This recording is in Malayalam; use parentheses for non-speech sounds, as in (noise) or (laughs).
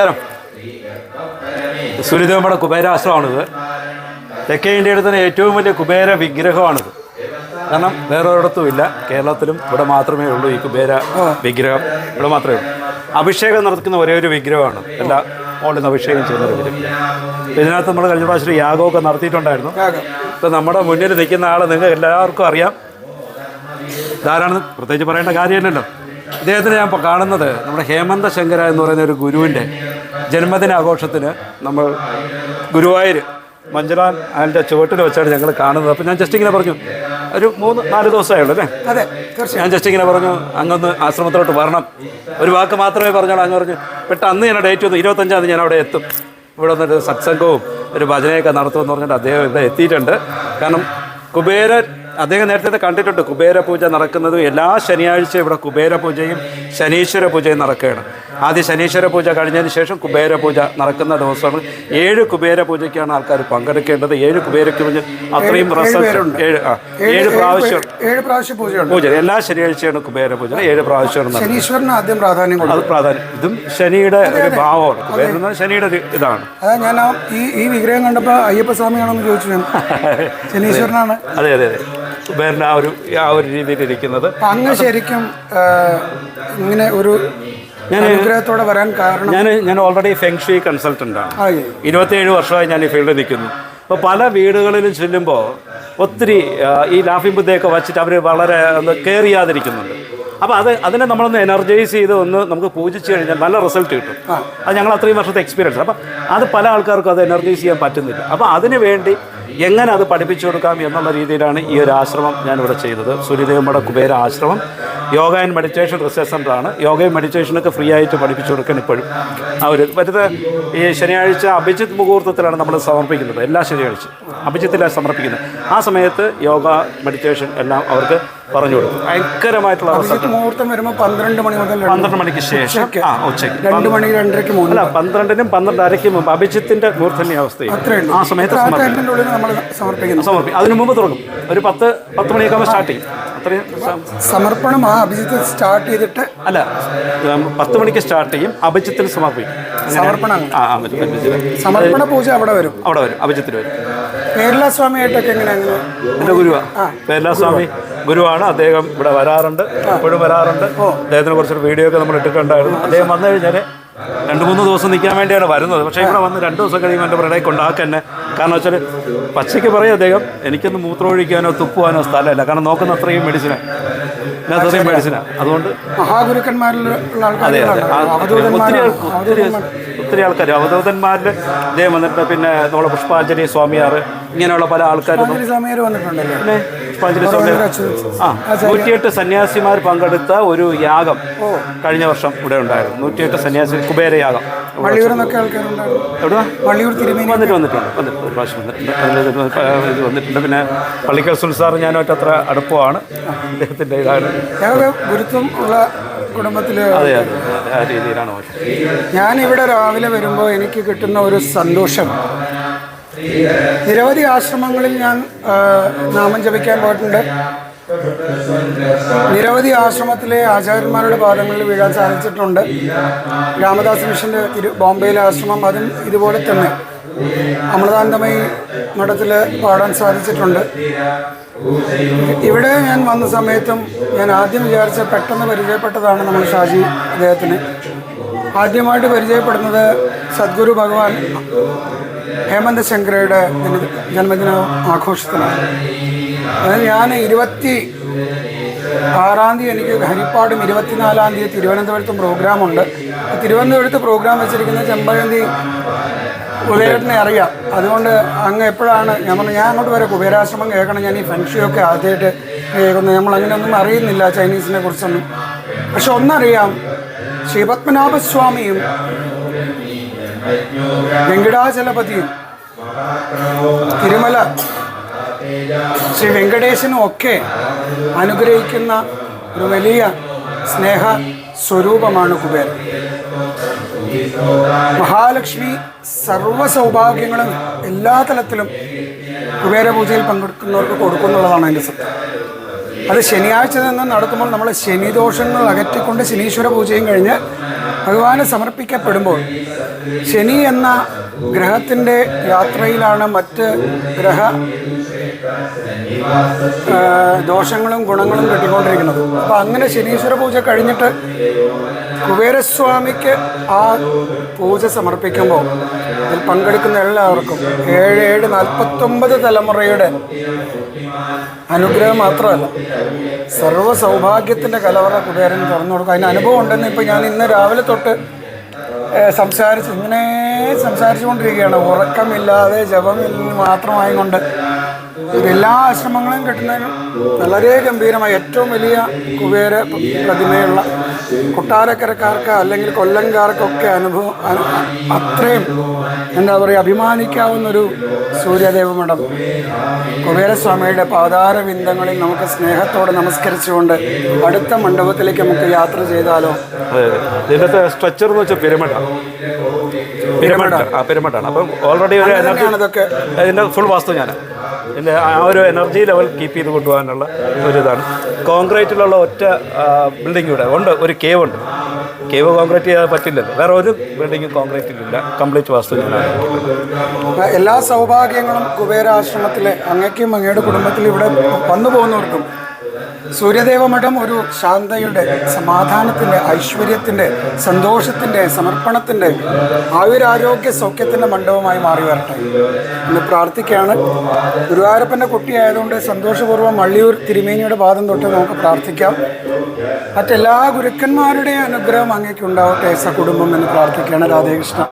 നമസ്കാരം. സൂര്യദേവയുടെ കുബേരാശ്രമാണിത്. തെക്കേ ഇന്ത്യയുടെ തന്നെ ഏറ്റവും വലിയ കുബേര വിഗ്രഹമാണിത്. കാരണം വേറൊരിടത്തും ഇല്ല. കേരളത്തിലും ഇവിടെ മാത്രമേ ഉള്ളൂ ഈ കുബേര വിഗ്രഹം. ഇവിടെ മാത്രമേ ഉള്ളൂ. അഭിഷേകം നടത്തുന്ന ഒരേ ഒരു വിഗ്രഹമാണ്. എല്ലാ ഓളിന്ന് അഭിഷേകം ചെയ്യുന്ന ഒരു വിഗ്രഹം. ഇതിനകത്ത് നമ്മൾ കഴിഞ്ഞ പ്രാവശ്യം യാഗമൊക്കെ നടത്തിയിട്ടുണ്ടായിരുന്നു. ഇപ്പം നമ്മുടെ മുന്നിൽ നിൽക്കുന്ന ആൾ നിങ്ങൾ എല്ലാവർക്കും അറിയാം. ധാരാളം പ്രത്യേകിച്ച് പറയേണ്ട കാര്യമില്ലല്ലോ. ഇദ്ദേഹത്തിന് ഞാൻ ഇപ്പോൾ കാണുന്നത് നമ്മുടെ ഹേമന്ത ശങ്കര എന്ന് പറയുന്ന ഒരു ഗുരുവിന്റെ ജന്മദിന ആഘോഷത്തിന് നമ്മൾ ഗുരുവായൂർ മഞ്ചലാൻ അതിന്റെ ചുവട്ടിൽ വെച്ചാണ് ഞങ്ങൾ കാണുന്നത്. അപ്പോൾ ഞാൻ ജസ്റ്റ് ഇങ്ങനെ പറഞ്ഞു ഒരു മൂന്ന് നാല് ദിവസമായുള്ളൂ അല്ലേ? അതെ തീർച്ചയായും ഞാൻ ജസ്റ്റ് ഇങ്ങനെ പറഞ്ഞു അങ്ങൊന്ന് ആശ്രമത്തിലോട്ട് വരണം. ഒരു വാക്ക് മാത്രമേ പറഞ്ഞോളൂ അങ്ങ് പറഞ്ഞു പെട്ടെന്ന് അന്ന് ഞാൻ ഡേറ്റ് വന്നു ഇരുപത്തഞ്ചാം തീയതി ഞാൻ അവിടെ എത്തും. ഇവിടെ വന്നിട്ട് സത്സംഗവും ഒരു ഭജനയൊക്കെ നടത്തുമെന്ന് പറഞ്ഞിട്ട് അദ്ദേഹം ഇവിടെ എത്തിയിട്ടുണ്ട്. കാരണം കുബേര അദ്ദേഹം നേരത്തെ കണ്ടിട്ടുണ്ട് കുബേര പൂജ നടക്കുന്നതും എല്ലാ ശനിയാഴ്ചയും ഇവിടെ കുബേര പൂജയും ശനീശ്വര പൂജയും നടക്കുകയാണ്. ആദ്യം ശനീശ്വര പൂജ കഴിഞ്ഞതിന് ശേഷം കുബേര പൂജ നടക്കുന്ന ദിവസമാണ് ഏഴ് കുബേര പൂജയ്ക്കാണ് ആൾക്കാർ പങ്കെടുക്കേണ്ടത്. ഏഴ് കുബേരയ്ക്ക് പൂജ അത്രയും റിസൾട്ട് ഏഴ് ആ ഏഴ് പ്രാവശ്യം ഏഴ് പ്രാവശ്യം പൂജ പൂജ. എല്ലാ ശനിയാഴ്ചയാണ് കുബേര പൂജ. ഏഴ് പ്രാവശ്യമാണ്. ശനീശ്വരന് ആദ്യം പ്രാധാന്യം അത് പ്രാധാന്യം. ഇതും ശനിയുടെ ഒരു ഭാവമാണ്. കുബേര ശനിയുടെ ഇതാണ്. അതാ ഞാൻ ഈ ഈ വിഗ്രഹം കണ്ടപ്പോൾ അയ്യപ്പസ്വാമിയാണെന്ന് ചോദിച്ചു ഞാൻ. (laughs) ശനീശ്വരനാണ്. അതെ അതെ അതെ. കുബേരന്റെ ആ ഒരു ആ ഒരു രീതിയിൽ ഇരിക്കുന്നത്. അങ്ങ് ശരിക്കും ഇങ്ങനെ ഒരു അനുഗ്രഹത്തോടെ വരാൻ കാരണം ഞാൻ ഞാൻ ഓൾറെഡി ഫെങ്ഷി കൺസൾട്ടന്റാണ് ഇരുപത്തിയേഴ് വർഷമായി ഞാൻ ഈ ഫീൽഡിൽ നിൽക്കുന്നു. അപ്പോൾ പല വീടുകളിലും ചെല്ലുമ്പോൾ ഒത്തിരി ഈ ലാഫിംഗ് ബുദ്ധയൊക്കെ വച്ചിട്ട് അവർ വളരെ ഒന്ന് കെയർ ചെയ്യാതിരിക്കുന്നുണ്ട്. അപ്പോൾ അത് അതിനെ നമ്മളൊന്ന് എനർജൈസ് ചെയ്ത് ഒന്ന് നമുക്ക് പൂജിച്ച് കഴിഞ്ഞാൽ നല്ല റിസൾട്ട് കിട്ടും. അത് ഞങ്ങൾ അത്രയും വർഷത്തെ എക്സ്പീരിയൻസ് അപ്പം അത് പല ആൾക്കാർക്കും അത് എനർജൈസ് ചെയ്യാൻ പറ്റുന്നില്ല. അപ്പോൾ അതിന് വേണ്ടി എങ്ങനെ അത് പഠിപ്പിച്ചു കൊടുക്കാം എന്നുള്ള രീതിയിലാണ് ഈ ഒരു ആശ്രമം ഞാനിവിടെ ചെയ്തത്. സൂര്യദേവമ്മയുടെ കുബേര ആശ്രമം. യോഗ ആൻഡ് മെഡിറ്റേഷൻ റിസർച്ച് സെന്ററാണ് യോഗയും മെഡിറ്റേഷനൊക്കെ ഫ്രീ ആയിട്ട് പഠിപ്പിച്ചു കൊടുക്കാൻ ഇപ്പോഴും അവർ ഒരു മറ്റത് ഈ ശനിയാഴ്ച അഭിജിത്ത് മുഹൂർത്തത്തിലാണ് നമ്മൾ സമർപ്പിക്കുന്നത്. എല്ലാ ശനിയാഴ്ച അഭിജിത്തിലാണ് സമർപ്പിക്കുന്നത്. ആ സമയത്ത് യോഗ മെഡിറ്റേഷൻ എല്ലാം അവർക്ക് പറഞ്ഞു കൊടുക്കും ഭയങ്കരമായിട്ടുള്ള അവസരം മുഹൂർത്തം വരുമ്പോൾ പന്ത്രണ്ട് മണി മുതൽ രണ്ട് പന്ത്രണ്ട് മണിക്ക് ശേഷം? ആ ഉച്ചയ്ക്ക്. രണ്ട് മണി രണ്ടരയ്ക്ക് മുന്നിൽ അല്ല പന്ത്രണ്ടിനും പന്ത്രണ്ടരയ്ക്കും മുമ്പ് അഭിജിത്തിന്റെ അവസ്ഥയും അത്രയുണ്ട്. ആ സമയത്ത് സമർപ്പിക്കുന്നു. സമർപ്പിക്കും. അതിനു മുമ്പ് തുടങ്ങും. ഒരു പത്ത് പത്ത് മണിയൊക്കെ സ്റ്റാർട്ട് ചെയ്യും. അത്രയും സമർപ്പണം ആ അഭിജിത്ത് സ്റ്റാർട്ട് ചെയ്തിട്ട് അല്ല പത്ത് മണിക്ക് സ്റ്റാർട്ട് ചെയ്യും. അഭിജിത്തിന് സമർപ്പിക്കും. സമർപ്പണം. സമർപ്പണ പൂജ അവിടെ വരും. അവിടെ വരും. അഭിജിത്തിന് വരും. കേരള സ്വാമിയായിട്ടൊക്കെ എങ്ങനെയാണ് എന്റെ ഗുരുവാ പേരലാസ്വാമി ഗുരുവാണ്. അദ്ദേഹം ഇവിടെ വരാറുണ്ട്. എപ്പോഴും വരാറുണ്ട്. അദ്ദേഹത്തിനെ കുറിച്ചൊരു വീഡിയോ ഒക്കെ നമ്മൾ ഇട്ടിട്ടുണ്ടായിരുന്നു. അദ്ദേഹം വന്നു കഴിഞ്ഞാൽ രണ്ട് മൂന്ന് ദിവസം നിൽക്കാൻ വേണ്ടിയാണ് വരുന്നത്. പക്ഷേ ഇവിടെ വന്ന് രണ്ട് ദിവസം കഴിയുമ്പോൾ എന്റെ പിറകെ കൊണ്ടാക്കുക തന്നെ. കാരണം വെച്ചാൽ പച്ചയ്ക്ക് പറയും അദ്ദേഹം എനിക്കൊന്ന് മൂത്രമൊഴിക്കാനോ തുപ്പുവാനോ സ്ഥലമില്ല. കാരണം നോക്കുന്ന അത്രയും മെഡിസിനാണ് അത്രയും മെഡിസിനാണ് അതുകൊണ്ട് അതെ അതെ. ഒത്തിരി ഒത്തിരി ഒത്തിരി ആൾക്കാർ അവധൂതന്മാരിൽ ഇദ്ദേഹം വന്നിട്ട് പിന്നെ നമ്മുടെ പുഷ്പാഞ്ജലി സ്വാമിയാർ ഇങ്ങനെയുള്ള പല ആൾക്കാരും പിന്നെ പുഷ്പാഞ്ജലി സ്വാമി ആ നൂറ്റിയെട്ട് സന്യാസിമാർ പങ്കെടുത്ത ഒരു യാഗം കഴിഞ്ഞ വർഷം ഇവിടെ ഉണ്ടായിരുന്നു. നൂറ്റിയെട്ട് സന്യാസി കുബേര വന്നിട്ട് വന്നിട്ടുണ്ട് വന്നിട്ട് ഒരു പ്രാവശ്യം വന്നിട്ടുണ്ട് ഇത് വന്നിട്ടുണ്ട്. പിന്നെ പള്ളിക്കൽ സുൽസാർ ഞാനായിട്ട് അത്ര അടുപ്പമാണ്. അദ്ദേഹത്തിന്റെ ഇതാണ്. ഗുരുത്വം ഉള്ള കുടുംബത്തിൽ അതെ അതെ. അതെ, ആ രീതിയിലാണ് ഞാൻ ഇവിടെ രാവിലെ വരുമ്പോൾ എനിക്ക് കിട്ടുന്ന ഒരു സന്തോഷം. നിരവധി ആശ്രമങ്ങളിൽ ഞാൻ നാമം ജപിക്കാൻ പോയിട്ടുണ്ട്. നിരവധി ആശ്രമത്തിലെ ആചാര്യന്മാരുടെ പാദങ്ങളിൽ വീഴാൻ സാധിച്ചിട്ടുണ്ട്. രാമദാസ് മിഷന്റെ തിരു ബോംബെയിലെ ആശ്രമം അതും ഇതുപോലെ തന്നെ. അമൃതാനന്ദമയി മഠത്തിൽ പാടാൻ സാധിച്ചിട്ടുണ്ട്. ഇവിടെ ഞാൻ വന്ന സമയത്തും ഞാൻ ആദ്യം വിചാരിച്ച പെട്ടെന്ന് പരിചയപ്പെട്ടതാണ് നമ്മൾ ഷാജി അദ്ദേഹത്തിന്. ആദ്യമായിട്ട് പരിചയപ്പെടുന്നത് സദ്ഗുരു ഭഗവാൻ ഹേമന്ത് ശങ്കരയുടെ ജന്മദിന ആഘോഷത്തിലാണ് അതായത് ഞാൻ ഇരുപത്തി ആറാം തീയതി എനിക്ക് ഹരിപ്പാടും ഇരുപത്തിനാലാം തീയതി തിരുവനന്തപുരത്തും പ്രോഗ്രാമുണ്ട്. തിരുവനന്തപുരത്ത് പ്രോഗ്രാം വെച്ചിരിക്കുന്ന ചെമ്പഴന്തി കുബേരനെ അറിയാം. അതുകൊണ്ട് അങ്ങ് എപ്പോഴാണ് ഞാൻ പറഞ്ഞു ഞാൻ അങ്ങോട്ട് വരെ കുബേരാശ്രമം കേൾക്കണം ഞാൻ ഈ ഫെങ്ഷിയൊക്കെ ആദ്യമായിട്ട് കേൾക്കുന്നത് നമ്മൾ അങ്ങനെയൊന്നും അറിയുന്നില്ല ചൈനീസിനെ കുറിച്ചൊന്നും. പക്ഷെ ഒന്നറിയാം ശ്രീപത്മനാഭസ്വാമിയും വെങ്കിടാചലപതിയും തിരുമല ശ്രീ വെങ്കടേശനും ഒക്കെ അനുഗ്രഹിക്കുന്ന ഒരു വലിയ സ്നേഹ സ്വരൂപമാണ് കുബേരൻ. മഹാലക്ഷ്മി സർവ സൗഭാഗ്യങ്ങളും എല്ലാ തലത്തിലും കുബേരപൂജയിൽ പങ്കെടുക്കുന്നവർക്ക് കൊടുക്കുന്നുള്ളതാണ് അതിന്റെ സത്യം. അത് ശനിയാഴ്ച നിന്ന് നടത്തുമ്പോൾ നമ്മൾ ശനിദോഷങ്ങൾ അകറ്റിക്കൊണ്ട് ശനീശ്വര പൂജയും കഴിഞ്ഞ് ഭഗവാന് സമർപ്പിക്കപ്പെടുമ്പോൾ ശനി എന്ന ഗ്രഹത്തിന്റെ യാത്രയിലാണ് മറ്റ് ഗ്രഹ ദോഷങ്ങളും ഗുണങ്ങളും കിട്ടിക്കൊണ്ടിരിക്കുന്നത്. അപ്പം അങ്ങനെ ശനീശ്വര പൂജ കഴിഞ്ഞിട്ട് കുബേരസ്വാമിക്ക് ആ പൂജ സമർപ്പിക്കുമ്പോൾ അതിൽ പങ്കെടുക്കുന്ന എല്ലാവർക്കും ഏഴ് ഏഴ് നാൽപ്പത്തൊമ്പത് തലമുറയുടെ അനുഗ്രഹം മാത്രമല്ല. സർവ സൗഭാഗ്യത്തിന്റെ കലവറ കുബേരൻ തുറന്നു കൊടുക്കും. അതിന് അനുഭവം ഉണ്ടെന്ന് ഇപ്പോൾ ഞാൻ ഇന്ന് രാവിലെ തൊട്ട് സംസാരിച്ച് ഇങ്ങനെ സംസാരിച്ചുകൊണ്ടിരിക്കുകയാണ്. ഉറക്കമില്ലാതെ ജപം മാത്രമായി കൊണ്ട് എല്ലാ ആശ്രമങ്ങളും കിട്ടുന്നതിനും വളരെ ഗംഭീരമായ ഏറ്റവും വലിയ കുബേര പ്രതിമയുള്ള കൊട്ടാരക്കരക്കാർക്ക് അല്ലെങ്കിൽ കൊല്ലംകാർക്കൊക്കെ അനുഭവം അത്രയും എന്താ പറയുക അഭിമാനിക്കാവുന്നൊരു സൂര്യദേവമഠം കുബേരസ്വാമിയുടെ പാതാരവിന്ദങ്ങളിൽ നമുക്ക് സ്നേഹത്തോടെ നമസ്കരിച്ചുകൊണ്ട് അടുത്ത മണ്ഡപത്തിലേക്ക് നമുക്ക് യാത്ര ചെയ്താലോ? സ്ട്രക്ചർ എന്ന് വെച്ചാൽ പിരമിഡാണ് പിരമിഡ്? ആ പിരമിഡാണ്. അപ്പം ഓൾറെഡി ഒരു എനർജി ഇതിന്റെ ഫുൾ വാസ്തു ഞാൻ ഇതിന്റെ ആ ഒരു എനർജി ലെവൽ കീപ്പ് ചെയ്ത് കൊണ്ടുപോകാനുള്ള ഒരു ഇതാണ് കോൺക്രീറ്റിലുള്ള ഒറ്റ ബിൽഡിംഗ് ഇവിടെ ഉണ്ട്. ഒരു കേവ് ഉണ്ട്. കേവ് കോൺക്രീറ്റ് ചെയ്യാൻ പറ്റില്ലല്ലോ. വേറെ ഒരു ബിൽഡിംഗ് കോൺക്രീറ്റിലില്ല കംപ്ലീറ്റ് വാസ്തു എല്ലാ സൗഭാഗ്യങ്ങളും കുബേരാശ്രമത്തിലെ അങ്ങയ്ക്കും അങ്ങയുടെ കുടുംബത്തിൽ ഇവിടെ വന്നു പോകുന്നവർക്കും സൂര്യദേവ മഠം ഒരു ശാന്തയുടെ സമാധാനത്തിന്റെ ഐശ്വര്യത്തിന്റെ സന്തോഷത്തിന്റെ സമർപ്പണത്തിന്റെ ആയുരാരോഗ്യ സൗഖ്യത്തിന്റെ മണ്ഡപമായി മാറി വരട്ടെ. എന്ന് പ്രാർത്ഥിക്കുകയാണ്. ഗുരുവായൂരപ്പന്റെ കുട്ടിയായതുകൊണ്ട് സന്തോഷപൂർവം മള്ളിയൂർ തിരുമേനിയുടെ പാദം തൊട്ട് നമുക്ക് പ്രാർത്ഥിക്കാം. മറ്റെല്ലാ ഗുരുക്കന്മാരുടെയും അനുഗ്രഹം അങ്ങേക്കുണ്ടാവട്ടെ സ കുടുംബം എന്ന് പ്രാർത്ഥിക്കുകയാണ് രാധേകൃഷ്ണ